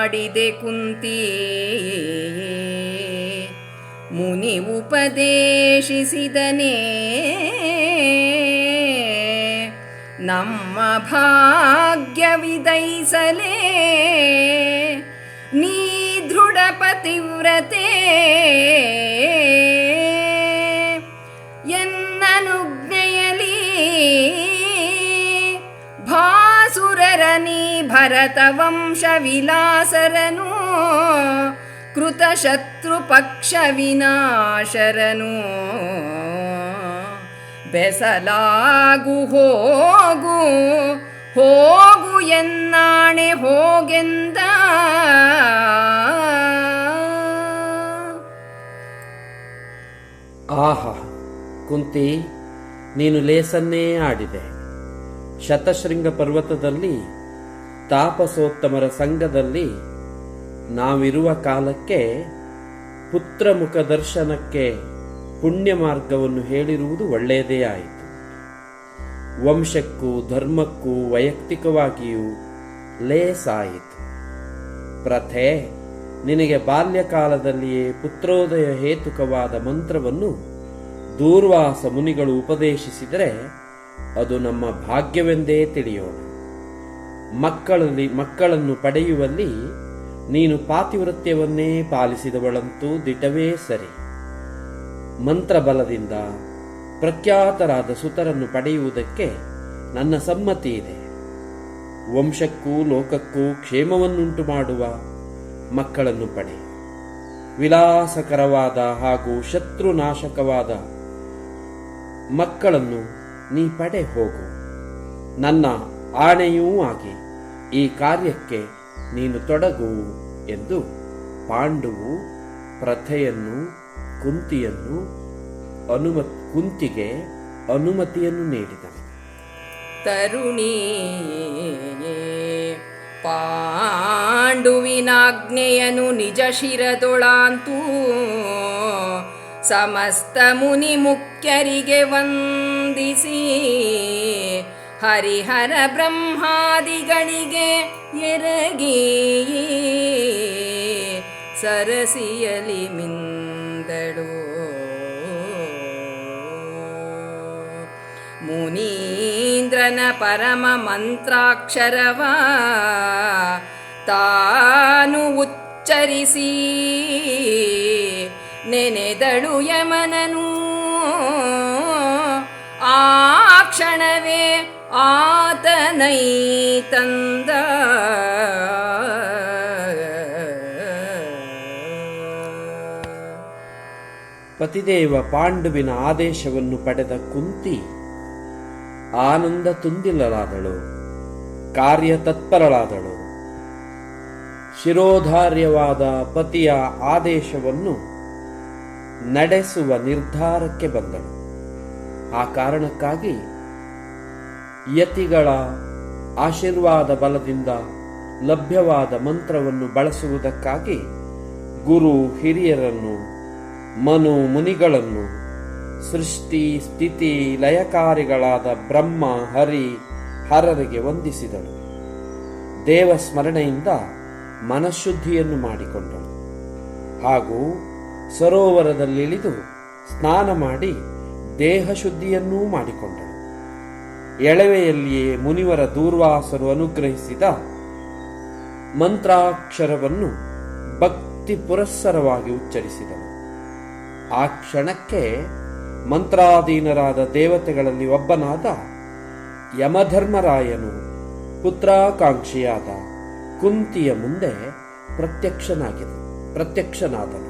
ಲೇಸನಾಡಿದೆ ಕುಂತಿ ಮುನಿ ಉಪದೇಶಿಸಿದನೇ. ನಮ್ಮ ಭಾಗ್ಯವಿದೈಸಲೇ ನೀ ದೃಢ ಪತಿವ್ರತೆ. ಭರತ ವಂಶ ವಿಲಾಸರನು ಕೃತ ಶತ್ರು ಪಕ್ಷ ವಿನಾಶರನು ಬೆಸಲಾಗು ಹೋಗು ಹೋಗು ಎನ್ನಾಣೆ ಹೋಗೆಂದ ಆಹಾ, ಕುಂತಿ, ನೀನು ಲೇಸನ್ನೇ ಆಡಿದೆ. ಶತಶೃಂಗ ಪರ್ವತದಲ್ಲಿ ತಾಪಸೋತ್ತಮರ ಸಂಘದಲ್ಲಿ ನಾವಿರುವ ಕಾಲಕ್ಕೆ ಪುತ್ರಮುಖ ದರ್ಶನಕ್ಕೆ ಪುಣ್ಯ ಮಾರ್ಗವನ್ನು ಹೇಳಿರುವುದು ಒಳ್ಳೆಯದೇ ಆಯಿತು. ವಂಶಕ್ಕೂ ಧರ್ಮಕ್ಕೂ ವೈಯಕ್ತಿಕವಾಗಿಯೂ ಲೇಸಾಯಿತು. ಪ್ರಥೆ, ನಿನಗೆ ಬಾಲ್ಯಕಾಲದಲ್ಲಿಯೇ ಪುತ್ರೋದಯ ಹೇತುಕವಾದ ಮಂತ್ರವನ್ನು ದೂರ್ವಾಸ ಮುನಿಗಳು ಉಪದೇಶಿಸಿದರೆ ಅದು ನಮ್ಮ ಭಾಗ್ಯವೆಂದೇ ತಿಳಿಯೋಣ. ಮಕ್ಕಳಲ್ಲಿ, ಮಕ್ಕಳನ್ನು ಪಡೆಯುವಲ್ಲಿ ನೀನು ಪಾತಿವೃತ್ಯವನ್ನೇ ಪಾಲಿಸಿದವಳಂತೂ ದಿಟವೇ ಸರಿ. ಮಂತ್ರಬಲದಿಂದ ಪ್ರಖ್ಯಾತರಾದ ಸುತರನ್ನು ಪಡೆಯುವುದಕ್ಕೆ ನನ್ನ ಸಮ್ಮತಿ ಇದೆ. ವಂಶಕ್ಕೂ ಲೋಕಕ್ಕೂ ಕ್ಷೇಮವನ್ನುಂಟು ಮಾಡುವ ಮಕ್ಕಳನ್ನು ಪಡೆ. ವಿಲಾಸಕರವಾದ ಹಾಗೂ ಶತ್ರುನಾಶಕವಾದ ಮಕ್ಕಳನ್ನು ನೀ ಪಡೆ ಹೋಗು. ನನ್ನ ಆಣೆಯೂ ಆಗಿ ಈ ಕಾರ್ಯಕ್ಕೆ ನೀನು ತೊಡಗು ಎಂದು ಪಾಂಡುವು ಪ್ರಥೆಯನ್ನು, ಕುಂತಿಯನ್ನು ಅನುಮ ಕುಂತಿಗೆ ಅನುಮತಿಯನ್ನು ನೀಡಿದನು. ತರುಣಿ, ಪಾಂಡುವಿನಾಜ್ಞೆಯನು ನಿಜ ಶಿರದೊಳಾಂತೂ ಸಮಸ್ತ ಮುನಿ ಮುಖ್ಯರಿಗೆ ವಂದಿಸಿ ಹರಿಹರ ಬ್ರಹ್ಮಾದಿಗಳಿಗೆ ಎರಗಿ ಸರಸಿಯಲಿ ಮಿಂದಳು ಮುನೀಂದ್ರನ ಪರಮ ಮಂತ್ರಾಕ್ಷರವ ತಾನು ಉಚ್ಚರಿಸಿ ನೆನೆದಳು ಯಮನನು. ಆ ಕ್ಷಣವೇ ಆತನೈ ತಂದ. ಪತಿದೇವ ಪಾಂಡುವಿನ ಆದೇಶವನ್ನು ಪಡೆದ ಕುಂತಿ ಆನಂದ ತುಂದಿಲ್ಲಲಾದಳು ಕಾರ್ಯತತ್ಪರಳಾದಳು ಶಿರೋಧಾರ್ಯವಾದ ಪತಿಯ ಆದೇಶವನ್ನು ನಡೆಸುವ ನಿರ್ಧಾರಕ್ಕೆ ಬಂದಳು. ಆ ಕಾರಣಕ್ಕಾಗಿ ಯತಿಗಳ ಆಶೀರ್ವಾದ ಬಲದಿಂದ ಲಭ್ಯವಾದ ಮಂತ್ರವನ್ನು ಬಳಸುವುದಕ್ಕಾಗಿ ಗುರು ಹಿರಿಯರನ್ನು, ಮನು ಮುನಿಗಳನ್ನು, ಸೃಷ್ಟಿ ಸ್ಥಿತಿ ಲಯಕಾರಿಗಳಾದ ಬ್ರಹ್ಮ, ಹರಿ, ಹರರಿಗೆ ವಂದಿಸಿದಳು ದೇವಸ್ಮರಣೆಯಿಂದ ಮನಃಶುದ್ಧಿಯನ್ನು ಮಾಡಿಕೊಂಡಳು ಹಾಗೂ ಸರೋವರದಲ್ಲಿಳಿದು ಸ್ನಾನ ಮಾಡಿ ದೇಹ ಶುದ್ಧಿಯನ್ನೂ ಮಾಡಿಕೊಂಡಳು ಎಳವೆಯಲ್ಲಿಯೇ ಮುನಿವರ ದೂರ್ವಾಸರು ಅನುಗ್ರಹಿಸಿದ ಮಂತ್ರಾಕ್ಷರವನ್ನು ಭಕ್ತಿ ಪುರಸ್ಸರವಾಗಿ ಉಚ್ಚರಿಸಿದನು. ಆ ಕ್ಷಣಕ್ಕೆ ಮಂತ್ರಾಧೀನರಾದ ದೇವತೆಗಳಲ್ಲಿ ಒಬ್ಬನಾದ ಯಮಧರ್ಮರಾಯನು ಪುತ್ರಾಕಾಂಕ್ಷಿಯಾದ ಕುಂತಿಯ ಮುಂದೆ ಪ್ರತ್ಯಕ್ಷನಾಗಿದೆ ಪ್ರತ್ಯಕ್ಷನಾದನು.